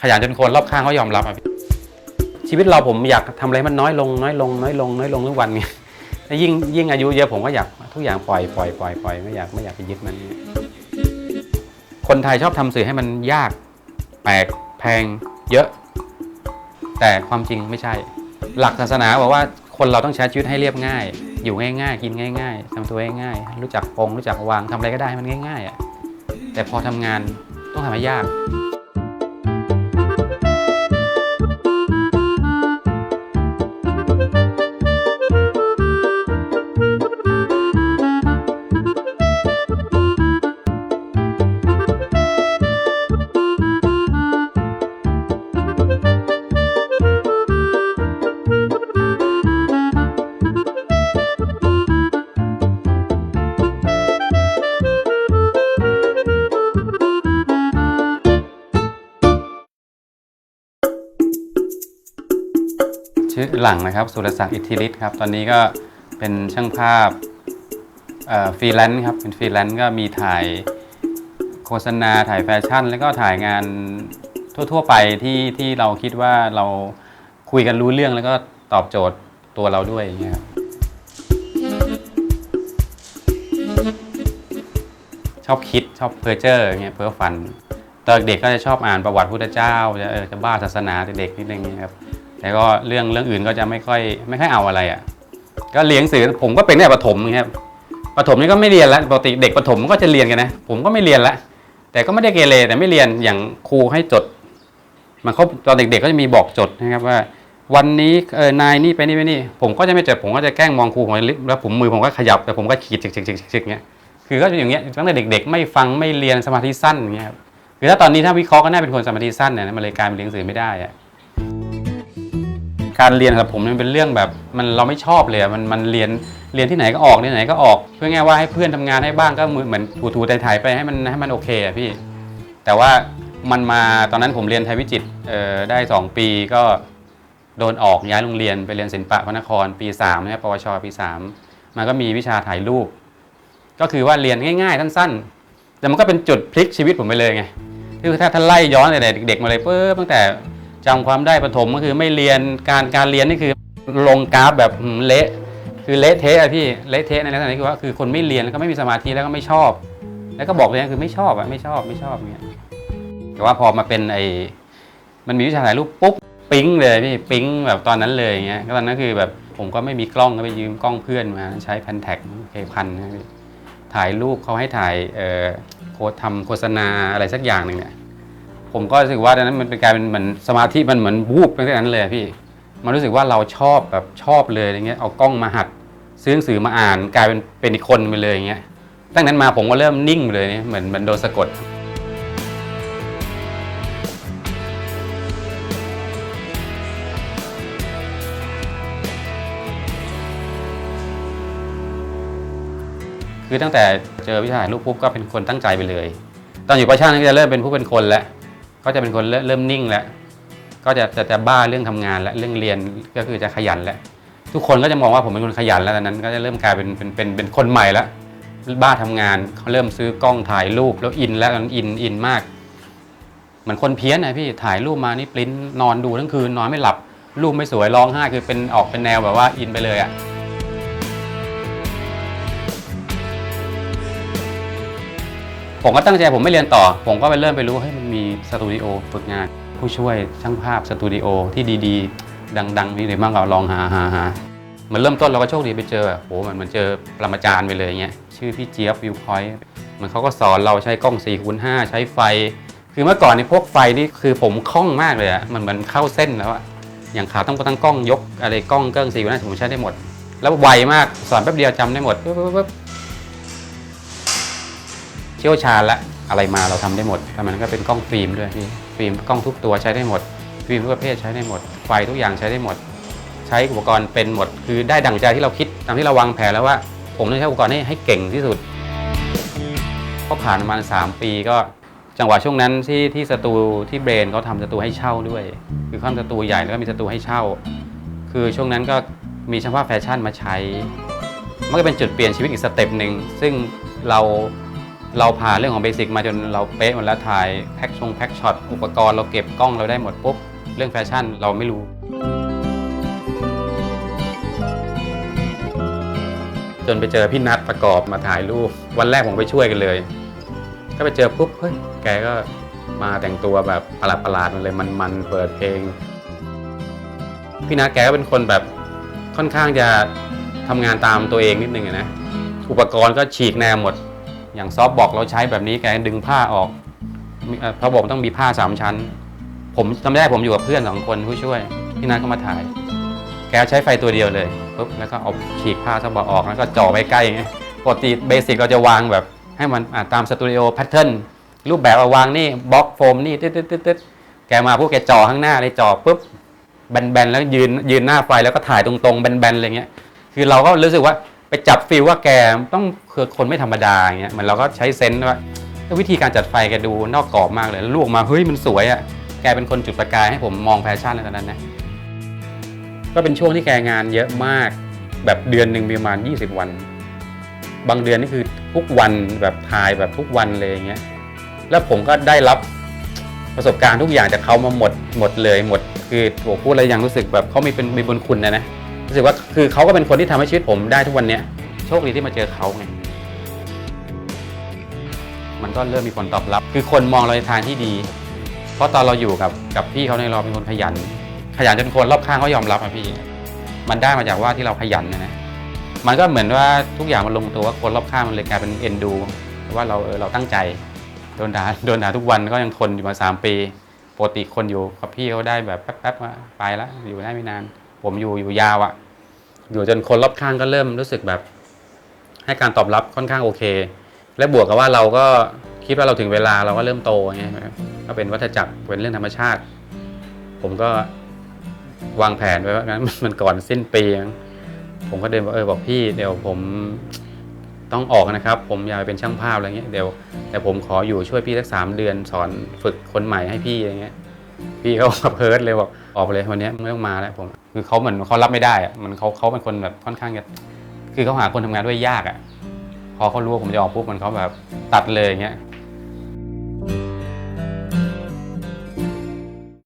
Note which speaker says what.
Speaker 1: ขยันจนคนรอบข้างเขายอมรับอะชีวิตเราผมอยากทำอะไรมันน้อยลงน้อยลงน้อยลงน้อยลงทุกวันไงแล้วยิ่งยิ่งอายุเยอะผมก็อยากทุกอย่างปล่อยปล่อยปล่อยปล่อยไม่อยากไม่อยากไปยึดมัน คนไทยชอบทำสื่อให้มันยากแปลกแพงเยอะ แต่ความจริงไม่ใช่ หลักศาสนาบอกว่าคนเราต้องใช้ชีวิตให้เรียบง่าย อยู่ง่าย ๆ กินง่าย ๆทำตัวง่ายๆรู้จักปงรู้จักวางทำอะไรก็ได้ให้มันง่ายๆอะแต่พอทำงานต้องทำให้ยาก ชื่อหลังนะครับสุรศักดิ์อิทธิฤทธิ์ครับตอนนี้ก็เป็นช่างภาพฟรีแลนซ์ครับเป็นฟรีแลนซ์ก็มีถ่ายโฆษณาถ่ายแฟชั่น แล้วก็ถ่ายงานทั่ว ๆ ไปที่ที่เราคิดว่าเราคุยกันรู้เรื่องแล้วก็ตอบโจทย์ตัวเราด้วยอย่างเงี้ยครับชอบคิดชอบเพอเจอร์อเงี้ยเพ้อฝันตอนเด็กก็จะชอบอ่านประวัติพุทธเจ้าจะเออจะบ้าศาสนาเด็กๆนิดนึงเงี้ยครับ แต่ก็เรื่องเรื่องอื่นก็จะไม่ค่อยไม่ค่อยเอาอะไรอะ ก็เรียนหนังสือผมก็เป็นแต่ประถมครับประถมนี่ก็ไม่เรียนล้วปกติเด็กประถมก็จะเรียนกันนะ ผมก็ไม่เรียนละแต่ก็ไม่ได้เกเรแต่ไม่เรียนอย่างครูให้จด มันเขาตอนเด็กๆก็จะมีบอกจดนะครับว่า วันนี้เออนายนี่ไปนี่ไปนี่ ผมก็จะไม่จดผมก็จะแกล้งมองครูผมแล้วผมมือผมก็ขยับแต่ผมก็ขีดจิกจิกจิกจิกเงี้ยคือก็อย่างเงี้ยตั้งแต่เด็ก ๆ ไม่ฟังไม่เรียนสมาธิสั้นอย่างเงี้ยครับคือถ้าตอนนี้ถ้าวิเคราะห์ก็น่าเป็นคนสมาธิสั้นเนี่ยมันเลยกลายเป็นเรียนหนังสือไม่ได้อะ การเรียนสำหรับผมมันเป็นเรื่องแบบมันเราไม่ชอบเลยมันมันเรียนเรียนที่ไหนก็ออกที่ไหนก็ออก เพื่อง่ายว่าให้เพื่อนทำงานให้บ้างก็เหมือนเหมือนถูๆถ่ายๆไปให้มันให้มันโอเคอะพี่ แต่ว่ามันมาตอนนั้นผมเรียนไทยวิจิตรเอ่อได้ 2 ปีก็โดนออกย้ายโรงเรียนไปเรียนศิลปะพระนครปี3นะครับปวชปี 3 มันก็มีวิชาถ่ายรูป ก็คือว่าเรียนง่ายๆสั้นๆ แต่มันก็เป็นจุดพลิกชีวิตผมไปเลยไงคือถ้าท่านไล่ย้อนตั้งแต่เด็กๆมาเลยปุ๊บตั้งแต่ จำความได้ประถมก็คือไม่เรียนการการเรียนนี่คือลงกราฟแบบเละคือเละเทะอะพี่เละเทะในลักษณะที่ว่าคือคนไม่เรียนแล้วก็ไม่มีสมาธิแล้วก็ไม่ชอบ แล้วก็บอกเลยนะคือไม่ชอบอะไม่ชอบไม่ชอบเงี้ยแต่ว่าพอมาเป็นไอมันมีวิชาถ่ายรูปปุ๊บปิ๊งเลยพี่ปิ๊งแบบตอนนั้นเลยอย่างเงี้ยก็ตอนนั้นคือแบบผมก็ไม่มีกล้องก็ไปยืมกล้องเพื่อนมาใช้แพนแท็กเคพันนะพี่ถ่ายรูปเขาให้ถ่ายเอ่อโค้ดทำโฆษณาอะไรสักอย่างหนึ่งเนี่ย ผมก็รู้สึกว่าตอนนั้นมันเป็นกายเป็นเหมือนสมาธิมันเหมือนวูบไปตั้งแต่นั้นเลยอะพี่ มันรู้สึกว่าเราชอบแบบชอบเลยอย่างเงี้ยเอากล้องมาหัดซื้อหนังสือมาอ่านกลายเป็นเป็นอีกคนไปเลยอย่างเงี้ยตั้งนั้นมาผมก็เริ่มนิ่งไปเลยเนี่ยเหมือนเหมือนโดนสะกด คือตั้งแต่เจอวิชาถ่ายรูปปุ๊บก็เป็นคนตั้งใจไปเลย ตอนอยู่ประชาติก็จะเริ่มเป็นผู้เป็นคนแล้ว ก็จะเป็นคนเริ่มนิ่งแล้วก็จะจะจะบ้าเรื่องทำงานและเรื่องเรียนก็คือจะขยันแล้วทุกคนก็จะมองว่าผมเป็นคนขยันแล้วตอนนั้น ก็จะเริ่มกลายเป็นเป็นเป็นเป็นคนใหม่แล้วบ้าทำงานเขาเริ่มซื้อกล้องถ่ายรูปแล้วอินแล้วตอนอินอินมากเหมือนคนเพี้ยนนะพี่ถ่ายรูปมานี่ปริ้นนอนดูทั้งคืนนอนไม่หลับรูปไม่สวยร้องไห้คือเป็นออกเป็นแนวแบบว่าอินไปเลยอะ ผมก็ตั้งใจผมไม่เรียนต่อ ผมก็ไปเริ่มไปรู้ให้ยมันมีสตูดิโอฝึกงาน ผู้ช่วยช่างภาพสตูดิโอที่ดีๆ ดังๆนี่เลยบ้างก็ลองหาหาหามันเริ่มต้นเราก็โชคดีไปเจอแบบโหมันมันเจอปรมาจารย์ไปเลยอย่างเงี้ยชื่อพี่เจี๊ยบวิวพอยต์มันเขาก็สอนเราใช้กล้อง4คูณ5ใช้ไฟ คือเมื่อก่อนนี่พวกไฟนี่คือผมคล่องมากเลยอะมันเหมือนเข้าเส้นแล้วอะอย่างขาต้องตั้งกล้องยกอะไรกล้องเกิ้ง4คูณ5ผมใช้ได้หมด แล้วไวมากสอนแป๊บเดียวจำได้หมดปุ๊บปุ๊บ ชี่ยวชาญและอะไรมาเราทำได้หมดแต่มันก็เป็นกล้องฟิล์มด้วยพี่ฟิล์มกล้องทุกตัวใช้ได้หมด ฟิล์มทุกประเภทใช้ได้หมด ไฟทุกอย่างใช้ได้หมด ใช้อุปกรณ์เป็นหมด คือได้ดั่งใจที่เราคิดตามที่เราวางแผนแล้วว่า ผมต้องใช้อุปกรณ์ให้ให้เก่งที่สุดก็ผ่านประมาณ3ปีก็จังหวะช่วงนั้นที่ที่สตูที่เบรนเขาทำสตูให้เช่าด้วย คือเขาทำสตูใหญ่แล้วก็มีสตูให้เช่า คือช่วงนั้นก็มีช่างภาพแฟชั่นมาใช้ มันก็เป็นจุดเปลี่ยนชีวิตอีกสเต็ปหนึ่งซึ่งเรา เราผ่านเรื่องของเบสิกมาจนเราเป๊ะหมดแล้วถ่ายแพ็กชงแพ็กช็อตอุปกรณ์เราเก็บกล้องเราได้หมดปุ๊บเรื่องแฟชั่นเราไม่รู้ จนไปเจอพี่นัทประกอบมาถ่ายรูป วันแรกผมไปช่วยกันเลย ก็ไปเจอปุ๊บเฮ้ยแกก็มาแต่งตัวแบบประหลาดๆมันเลยมันๆเปิดเพลงพี่นัทแกก็เป็นคนแบบค่อนข้างจะทำงานตามตัวเองนิดนึงนะอุปกรณ์ก็ฉีกแนวหมด อย่างซอฟบอกเราใช้แบบนี้แกดึงผ้าออกมีเอ่อเขาบอกต้องมีผ้าสามชั้น ผมจำได้ผมอยู่กับเพื่อนสองคนผู้ช่วยพี่นัทก็มาถ่าย แกใช้ไฟตัวเดียวเลยปุ๊บแล้วก็เอาฉีกผ้าซอฟบอกออกแล้วก็จ่อไว้ใกล้อย่างปกติเบสิกเราจะวางแบบ ให้มันตามสตูดิโอแพทเทิร์นรูปแบบเอาวางนี่บล็อกโฟมนี่ตึ๊ดตึ๊ดตึ๊ดตึ๊ดแกมาพวกแกจ่อข้างหน้าเลยจ่อปุ๊บแบนๆแล้วยืนยืนหน้าไฟแล้วก็ถ่ายตรงๆแบนๆอะไรเงี้ยคือเราก็รู้สึกว่า ไปจับฟิลว่าแกต้องคือคนไม่ธรรมดาอย่างเงี้ยเหมือนเราก็ใช้เซนส์ว่าวิธีการจัดไฟแกดูนอกกรอบมากเลยแล้วลูกมาเฮ้ยมันสวยอะ่ะแกเป็นคนจุดประกายให้ผมมองแฟชั่นในตอนนั้นนะก็เป็นช่วงที่แกงานเยอะมากแบบเดือนหนึ่งมีประมาณ 20 วัน บางเดือนนี่คือทุกวันแบบถ่ายแบบทุกวันเลยอย่างเงี้ยแล้วผมก็ได้รับประสบการณ์ทุกอย่างจากเขามาหมดหมดเลยหมดคือโหพูดแล้วยังรู้สึกแบบเขามีเป็นมีบุญคุณนะนะ รู้สึกว่าคือเขาก็เป็นคนที่ทำให้ชีวิตผมได้ทุกวันเนี้ยโชคดีที่มาเจอเขาไงมันก็เริ่มมีผลตอบรับ คือคนมองเราในทางที่ดี เพราะตอนเราอยู่กับกับพี่เขาในเราเป็นคนขยัน ขยันจนคนรอบข้างเขายอมรับอะพี่ มันได้มาจากว่าที่เราขยันนะนะมันก็เหมือนว่าทุกอย่างมันลงตัวว่าคนรอบข้างมันเลยกลายเป็นเอ็นดูว่าเราเออเราตั้งใจโดนด่าโดนด่าทุกวันก็ยังทนอยู่มาสามปีปกติคนอยู่กับพี่เขาได้แบบแป๊บๆว่าไปแล้วอยู่ได้ไม่นาน ผมอยู่อยู่ยาวอะอยู่จนคนรอบข้างก็เริ่มรู้สึกแบบ ให้การตอบรับค่อนข้างโอเค และบวกกับว่าเราก็คิดว่าเราถึงเวลาเราก็เริ่มโตไงก็เป็นวัฏจักรเป็นเรื่องธรรมชาติ ผมก็วางแผนไว้ว่างั้นมันก่อนสิ้นปีมั้งผมก็เดินบอกเออบอกพี่เดี๋ยวผมต้องออกนะครับ ผมอยากไปเป็นช่างภาพอะไรเงี้ยเดี๋ยวแต่ผมขออยู่ช่วยพี่สักสามเดือนสอนฝึกคนใหม่ให้พี่อะไรเงี้ย พี่เขาแบบเพิร์ตเลยบอกออกไปเลยวันนี้ไม่ต้องมาแล้วผมคือเขาเหมือนเขารับไม่ได้อะมันเขาเขาเป็นคนแบบค่อนข้างจะคือเขาหาคนทำงานด้วยยากอะพอเขารู้ว่าผมจะออกปุ๊บมันเขาแบบตัดเลยอย่างเงี้ย